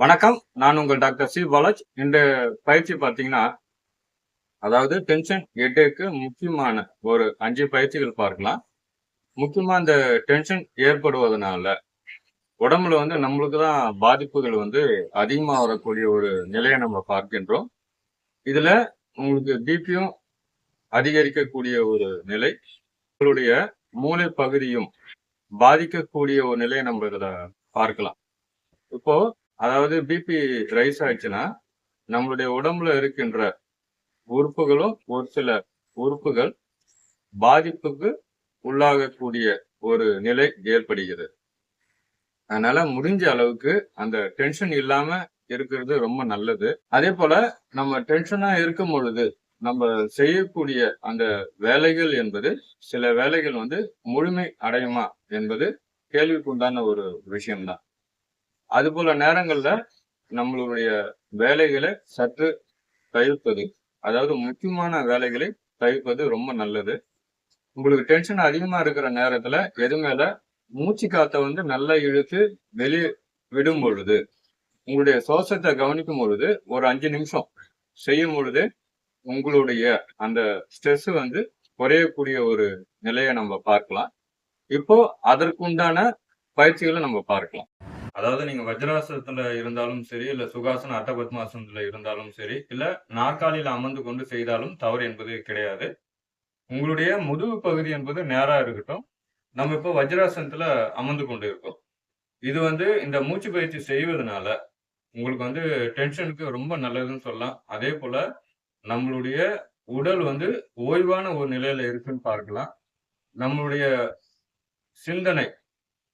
வணக்கம். நான் உங்கள் டாக்டர் சி. பாலாஜ். இந்த பயிற்சி பார்த்தீங்கன்னா அதாவது டென்ஷன் ஹெட்டேக்கு முக்கியமான ஒரு அஞ்சு பயிற்சிகள் பார்க்கலாம். முக்கியமாக இந்த டென்ஷன் ஏற்படுவதனால உடம்புல வந்து நம்மளுக்கு தான் பாதிப்புகள் வந்து அதிகமாக வரக்கூடிய ஒரு நிலையை நம்ம பார்க்கின்றோம். இதில் உங்களுக்கு பிபியும் அதிகரிக்கக்கூடிய ஒரு நிலை உங்களுடைய மூளை பகுதியும் பாதிக்கக்கூடிய ஒரு நிலையை நம்ம இதில் பார்க்கலாம். இப்போ அதாவது பிபி ரைஸ் ஆயிடுச்சுன்னா நம்மளுடைய உடம்புல இருக்கின்ற உறுப்புகளும் ஒரு சில உறுப்புகள் பாதிப்புக்கு உள்ளாகக்கூடிய ஒரு நிலை ஏற்படுகிறது. அதனால முடிஞ்ச அளவுக்கு அந்த டென்ஷன் இல்லாம இருக்கிறது ரொம்ப நல்லது. அதே போல நம்ம டென்ஷனா இருக்கும் பொழுது நம்ம செய்யக்கூடிய அந்த வேலைகள் என்பது சில வேலைகள் வந்து முழுமை அடையுமா என்பது கேள்விக்குண்டான ஒரு விஷயம்தான். அது போல நேரங்கள்ல நம்மளுடைய வேலைகளை சற்று தவிர்ப்பது அதாவது முக்கியமான வேலைகளை தவிர்ப்பது ரொம்ப நல்லது. உங்களுக்கு டென்ஷன் அதிகமா இருக்கிற நேரத்துல எது மேல மூச்சு காத்த வந்து நல்லா இழுத்து வெளியே விடும் பொழுது உங்களுடைய சுவாசத்தை கவனிக்கும் பொழுது ஒரு அஞ்சு நிமிஷம் செய்யும் பொழுது உங்களுடைய அந்த ஸ்ட்ரெஸ் வந்து குறையக்கூடிய ஒரு நிலையை நம்ம பார்க்கலாம். இப்போ அதற்குண்டான பயிற்சிகளை நம்ம பார்க்கலாம். அதாவது நீங்க வஜ்ராசனத்துல இருந்தாலும் சரி இல்ல சுகாசன அட்டபத்மாசனத்துல இருந்தாலும் சரி இல்ல நாற்காலியில அமர்ந்து கொண்டு செய்தாலும் தவறு என்பது கிடையாது. உங்களுடைய முதுகு பகுதி என்பது நேரா இருக்கட்டும். நம்ம இப்போ வஜ்ராசனத்துல அமர்ந்து கொண்டு இருக்கோம். இது வந்து இந்த மூச்சு பயிற்சி செய்வதனால உங்களுக்கு வந்து டென்ஷனுக்கு ரொம்ப நல்லதுன்னு சொல்லலாம். அதே போல நம்மளுடைய உடல் வந்து ஓய்வான ஒரு நிலையில இருக்குன்னு பார்க்கலாம். நம்மளுடைய சிந்தனை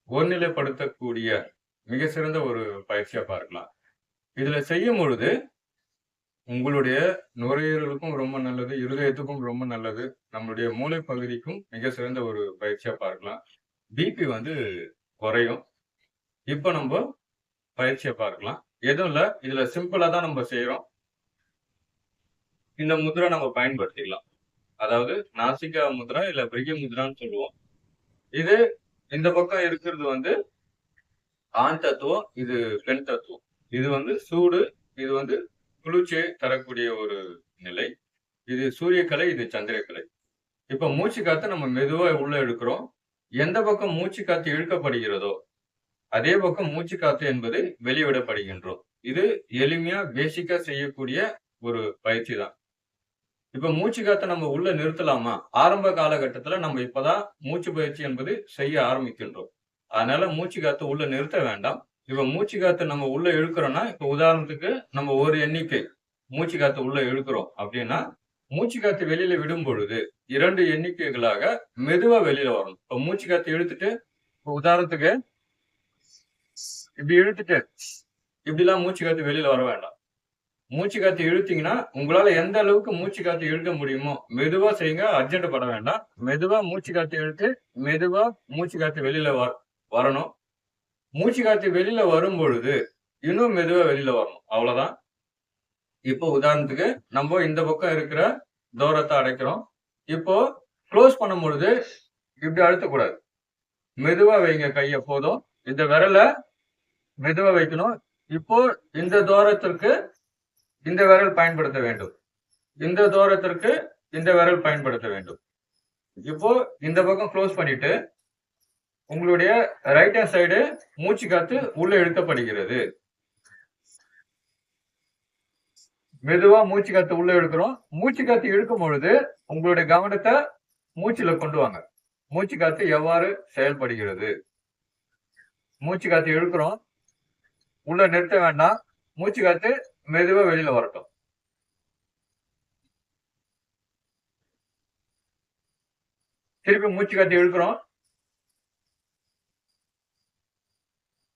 ஒருநிலைப்படுத்தக்கூடிய மிக சிறந்த ஒரு பயிற்சியா பார்க்கலாம். இதுல செய்யும் பொழுது உங்களுடைய நுரையீரலுக்கும் ரொம்ப நல்லது இருதயத்துக்கும் ரொம்ப நல்லது நம்மளுடைய மூளை பகுதிக்கும் மிக சிறந்த ஒரு பயிற்சியா பார்க்கலாம். பிபி வந்து குறையும். இப்போ நம்ம பயிற்சியை பார்க்கலாம். எதுவும் இல்லை இதுல சிம்பிளா தான் நம்ம செய்யறோம் இந்த முத்ரா நம்ம பயன்படுத்திக்கலாம். அதாவது நாசிகா முத்ரா இல்ல பிரிய முத்ரான்னு சொல்லுவோம். இது இந்த பக்கம் இருக்கிறது வந்து ஆண் தத்துவம் இது பெண் தத்துவம். இது வந்து சூடு இது வந்து குளிர்ச்சியை தரக்கூடிய ஒரு நிலை. இது சூரியக்கலை இது சந்திரக்கலை. இப்ப மூச்சு காத்து நம்ம மெதுவா உள்ள எடுக்கிறோம் எந்த பக்கம் மூச்சு காத்து இழுக்கப்படுகிறதோ அதே பக்கம் மூச்சு காத்து என்பது வெளிவிடப்படுகின்றோம். இது எளிமையா பேசிக்கா செய்யக்கூடிய ஒரு பயிற்சி தான். இப்ப மூச்சு காத்த நம்ம உள்ள நிறுத்தலாமா? ஆரம்ப காலகட்டத்துல நம்ம இப்பதான் மூச்சு பயிற்சி என்பது செய்ய ஆரம்பிக்கின்றோம். அதனால மூச்சு காத்து உள்ள நிறுத்த வேண்டாம் இப்ப மூச்சு காத்து நம்ம உள்ள இழுக்கிறோம்னா இப்ப உதாரணத்துக்கு நம்ம ஒரு எண்ணிக்கை மூச்சு காத்து உள்ள இழுக்கிறோம் அப்படின்னா மூச்சு காத்து வெளியில விடும் பொழுது இரண்டு எண்ணிக்கைகளாக மெதுவா வெளியில வரணும் இப்ப மூச்சு காத்து இழுத்துட்டு இப்ப உதாரணத்துக்கு இப்படி இழுத்துட்டு இப்படி எல்லாம் மூச்சு காத்து வெளியில வர வேண்டாம் மூச்சு காத்து இழுத்தீங்கன்னா உங்களால எந்த அளவுக்கு மூச்சு காத்து இழுக்க முடியுமோ மெதுவா செய்யுங்க அர்ஜென்ட் பட வேண்டாம் மெதுவா மூச்சு காத்து இழுத்து மெதுவா மூச்சு காத்து வெளியில வர வரணும். மூச்சு காத்து வெளியில வரும் பொழுது இன்னும் மெதுவா வெளியில வரணும். அவ்வளவுதான். இப்போ உதாரணத்துக்கு நம்ம இந்த பக்கம் இருக்கிற தூரத்தை அடைக்கிறோம். இப்போ க்ளோஸ் பண்ணும் பொழுது இப்படி அழுத்தக்கூடாது. மெதுவா வைங்க கைய போதும். இந்த விரலை மெதுவா வைக்கணும். இப்போ இந்த தூரத்திற்கு இந்த விரல் பயன்படுத்த வேண்டும். இந்த தூரத்திற்கு இந்த விரல் பயன்படுத்த வேண்டும். இப்போ இந்த பக்கம் க்ளோஸ் பண்ணிட்டு உங்களுடைய ரைட் ஹேண்ட் சைடு மூச்சு காத்து உள்ள இழுக்கப்படுகிறது. மெதுவா மூச்சு காத்து உள்ள இழுக்கிறோம். மூச்சு காத்து இழுக்கும் பொழுது உங்களுடைய கவனத்தை மூச்சுல கொண்டு வாங்க. மூச்சு காத்து எவ்வாறு செயல்படுகிறது? மூச்சு காத்து இழுக்கிறோம். உள்ள நிறுத்த வேண்டாம். மூச்சு காத்து மெதுவா வெளியில வரட்டும். திருப்பி மூச்சு காத்து இழுக்கிறோம்.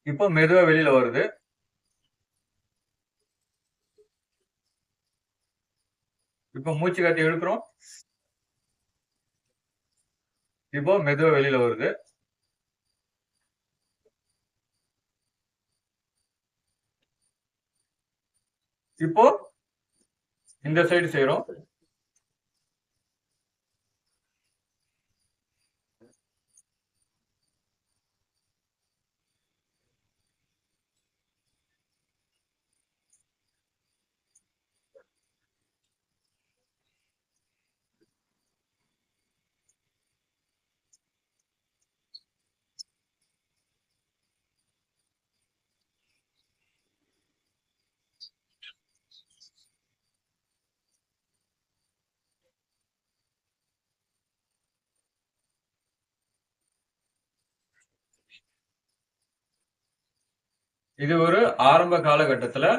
இப்போ மெதுவா வெளியில வருது. இப்போ மூச்சு காட்டி எடுக்கிறோம் இப்போ மெதுவா வெளியில வருது. இப்போ இந்த சைடு செய்யறோம் இது ஒரு ஆரம்ப காலகட்டத்தில்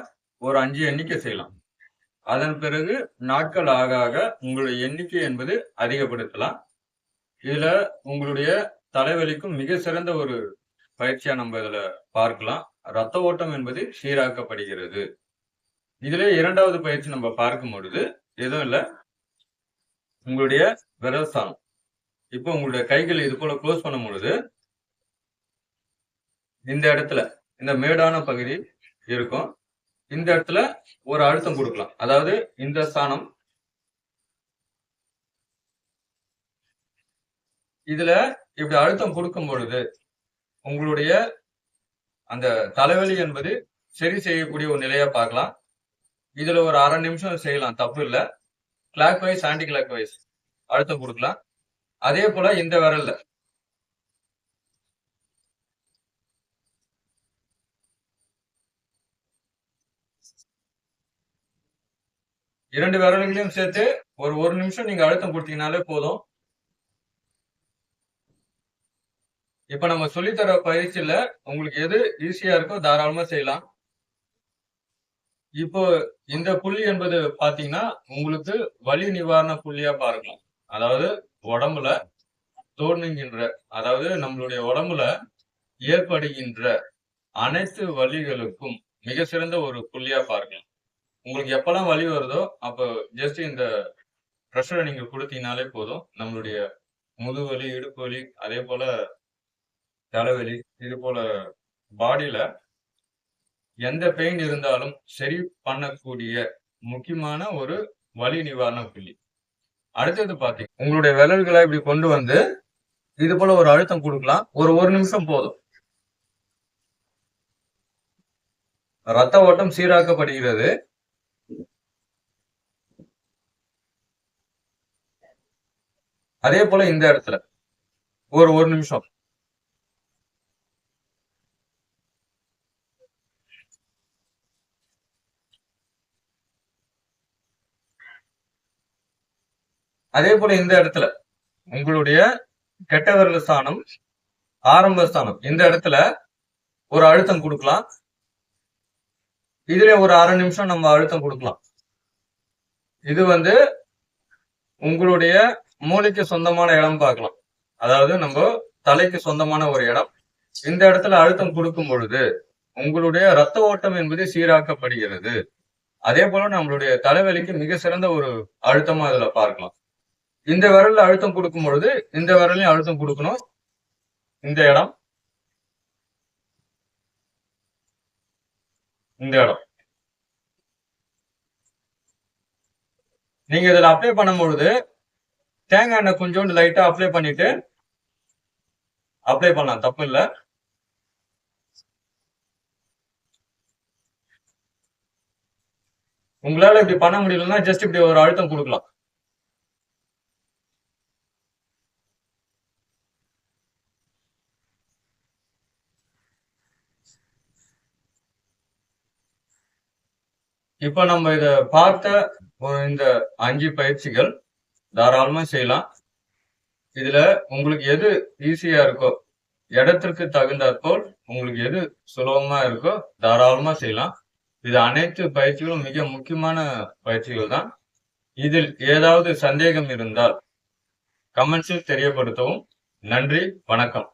ஒரு அஞ்சு எண்ணிக்கை செய்யலாம். அதன் பிறகு நாட்கள் ஆக ஆக உங்களுடைய எண்ணிக்கை என்பது அதிகப்படுத்தலாம். இதுல உங்களுடைய தலைவலிக்கும் மிக சிறந்த ஒரு பயிற்சியா நம்ம இதுல பார்க்கலாம். ரத்த ஓட்டம் என்பது சீராக்கப்படுகிறது. இதுல இரண்டாவது பயிற்சி நம்ம பார்க்கும் பொழுது எதுவும் இல்லை. உங்களுடைய விரல் ஸ்தானம் இப்போ உங்களுடைய கைகள் இது போல க்ளோஸ் பண்ணும் பொழுது இந்த இடத்துல இந்த மேடான பகுதி இருக்கும். இந்த இடத்துல ஒரு அழுத்தம் கொடுக்கலாம். அதாவது இந்த ஸ்தானம். இதுல இப்படி அழுத்தம் கொடுக்கும் பொழுது உங்களுடைய அந்த தலைவலி என்பது சரி செய்யக்கூடிய ஒரு நிலையா பார்க்கலாம். இதுல ஒரு அரை நிமிஷம் செய்யலாம். தப்பு இல்ல. Clockwise anticlockwise அழுத்தம் கொடுக்கலாம். அதே போல இந்த விரல்ல. இரண்டு விரல்களையும் சேர்த்து ஒரு ஒரு நிமிஷம் நீங்க அழுத்தம் கொடுத்தீங்கனாலே போதும். இப்ப நம்ம சொல்லித்தர பயிற்சியில உங்களுக்கு எது ஈஸியா இருக்கோ தாராளமா செய்யலாம். இப்போ இந்த புள்ளி என்பது பாத்தீங்கன்னா உங்களுக்கு வலி நிவாரண புள்ளியா பார்க்கலாம். அதாவது உடம்புல தோணுகின்ற அதாவது நம்மளுடைய உடம்புல ஏற்படுகின்ற அனைத்து வலிகளுக்கும் மிக சிறந்த ஒரு புள்ளியா பார்க்கலாம். உங்களுக்கு எப்பெல்லாம் வலி வருதோ அப்போ ஜஸ்ட் இந்த ப்ரெஷரை நீங்க கொடுத்தீங்கனாலே போதும். நம்மளுடைய முதுவலி இடுப்பு வலி அதே போல தலைவலி இது போல பாடியில எந்த பெயின் இருந்தாலும் சரி பண்ணக்கூடிய முக்கியமான ஒரு வலி நிவாரண புள்ளி. அடுத்தது பாத்தீங்க உங்களுடைய விரல்களை இப்படி கொண்டு வந்து இது போல ஒரு அழுத்தம் கொடுக்கலாம். ஒரு ஒரு நிமிஷம் போதும். ரத்த ஓட்டம் சீராக்கப்படுகிறது. அதே போல இந்த இடத்துல. ஒரு ஒரு நிமிஷம். அதே போல இந்த இடத்துல உங்களுடைய கெட்ட விரல் ஸ்தானம் ஆரம்ப ஸ்தானம் இந்த இடத்துல ஒரு அழுத்தம் கொடுக்கலாம். இதுல ஒரு அரை நிமிஷம் நம்ம அழுத்தம் கொடுக்கலாம். இது வந்து உங்களுடைய மூளைக்கு சொந்தமான இடம் பார்க்கலாம். அதாவது நம்ம தலைக்கு சொந்தமான ஒரு இடம். இந்த இடத்துல அழுத்தம் கொடுக்கும் பொழுது உங்களுடைய ரத்த ஓட்டம் என்பது சீராக்கப்படுகிறது. அதே போல நம்மளுடைய தலைவலிக்கு மிக சிறந்த ஒரு அழுத்தமா இதுல பார்க்கலாம். இந்த விரல்ல அழுத்தம் கொடுக்கும் பொழுது இந்த விரலையும் அழுத்தம் கொடுக்கணும். இந்த இடம். இந்த இடம். நீங்க இதுல அப்ளை பண்ணும் பொழுது தேங்காய் எண்ணெய் கொஞ்சோண்டு லைட்டாக அப்ளை பண்ணிட்டு அப்ளை பண்ணலாம் தப்பு இல்லை. உங்களால இப்படி பண்ண முடியலன்னா ஜஸ்ட் இப்படி ஒரு அழுத்தம் கொடுக்கலாம். இப்ப நம்ம இத பார்த்த ஒரு இந்த அஞ்சு பயிற்சிகள் தாராளமாக செய்யலாம். இதில் உங்களுக்கு எது ஈஸியாக இருக்கோ இடத்திற்கு தகுந்தாற்போல் உங்களுக்கு எது சுலபமாக இருக்கோ தாராளமாக செய்யலாம். இது அனைத்து பயிற்சிகளும் மிக முக்கியமான பயிற்சிகள் தான். இதில் ஏதாவது சந்தேகம் இருந்தால் கமெண்ட்ஸில் தெரியப்படுத்தவும். நன்றி வணக்கம்.